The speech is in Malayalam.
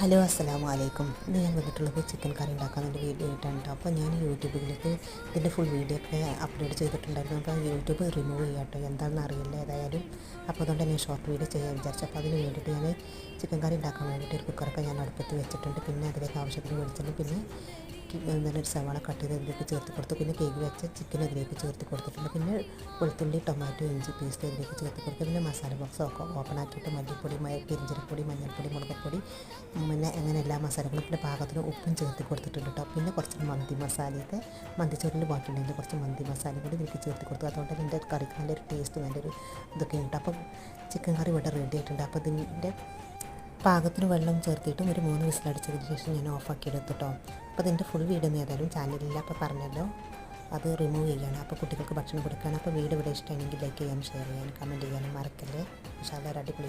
ഹലോ അസ്സലാമു അലൈക്കും ഇന്ന് ഞാൻ വന്നിട്ടുള്ളത് ചിക്കൻ കറി ഉണ്ടാക്കാനുള്ള വീഡിയോ ആയിട്ടാണ് കേട്ടോ അപ്പോൾ ഞാൻ യൂട്യൂബിലേക്ക് ഇതിന്റെ ഫുൾ വീഡിയോ ഒക്കെ അപ്ലോഡ് ചെയ്തിട്ടുണ്ടായിരുന്നു. അപ്പോൾ യൂട്യൂബ് റിമൂവ് ചെയ്യാം കേട്ടോ എന്താണെന്ന് അറിയില്ല ഏതായാലും. അപ്പോൾ അതുകൊണ്ട് ഞാൻ ഷോർട്ട് വീഡിയോ ചെയ്യാൻ വിചാരിച്ചു. അപ്പോൾ അതിന് വേണ്ടിയിട്ട് ഞാൻ ചിക്കൻ കറി ഉണ്ടാക്കാൻ വേണ്ടിയിട്ട് ഒരു കുക്കറൊക്കെ ഞാൻ അടുപ്പത്ത് വെച്ചിട്ടുണ്ട്. പിന്നെ അതിലേക്ക് ആവശ്യത്തിന് വെളിച്ചെണ്ണ പിന്നെ ഒരു സവാള കട്ട് ചെയ്ത് അതിലേക്ക് ചേർത്ത് കൊടുത്തു. പിന്നെ കേക്ക് വെച്ച ചിക്കൻ അതിലേക്ക് ചേർത്ത് കൊടുത്തിട്ടുണ്ട് പിന്നെ വെളുത്തുള്ളി ടൊമാറ്റോ ഇഞ്ചി പേസ്റ്റ് അതിലേക്ക് ചേർത്ത് കൊടുത്തു. പിന്നെ മസാല ബോക്സ് ഒക്കെ ഓപ്പൺ ആക്കിയിട്ട് മല്ലിപ്പൊടി പെരിഞ്ചിരപ്പൊടി മഞ്ഞൾപ്പൊടി മുളകപ്പൊടി പിന്നെ അങ്ങനെ എല്ലാ മസാലകളും പിന്നെ പാകത്തിന് ഉപ്പും ചേർത്ത് കൊടുത്തിട്ടുണ്ട് കേട്ടോ പിന്നെ കുറച്ച് മന്തി മസാലയൊക്കെ മന്തിച്ചോറിന്റെ ബാക്കിയുണ്ടെങ്കിൽ കുറച്ച് മന്തി മസാല കൂടി ഇതിലേക്ക് ചേർത്ത് കൊടുത്തു. അതുകൊണ്ട് അതിന്റെ കറിക്ക് നല്ലൊരു ടേസ്റ്റ് നല്ലൊരു ഇതൊക്കെ ഉണ്ട് അപ്പം ചിക്കൻ കറി ഇവിടെ റെഡി ആയിട്ടുണ്ട്. അപ്പോൾ ഇതിന്റെ പാകത്തിന് വെള്ളം ചേർത്തിട്ടും ഒരു മൂന്ന് വിസിലടിച്ചതിന് ശേഷം ഞാൻ ഓഫാക്കി എടുത്തു കേട്ടോ അപ്പോൾ അതിന്റെ ഫുൾ വീഡിയോ ഒന്നും ഏതായാലും ചാനലില്ല അപ്പോൾ പറഞ്ഞല്ലോ അത് റിമൂവ് ചെയ്യണം. അപ്പോൾ കുട്ടികൾക്ക് ഭക്ഷണം കൊടുക്കണം അപ്പോൾ വീട് ഇവിടെ ഇഷ്ടമാണെങ്കിൽ ലൈക്ക് ചെയ്യാനും ഷെയർ ചെയ്യാനും കമന്റ് ചെയ്യാനും മറക്കല്ലേ. പക്ഷേ അതൊരു അടിപൊളി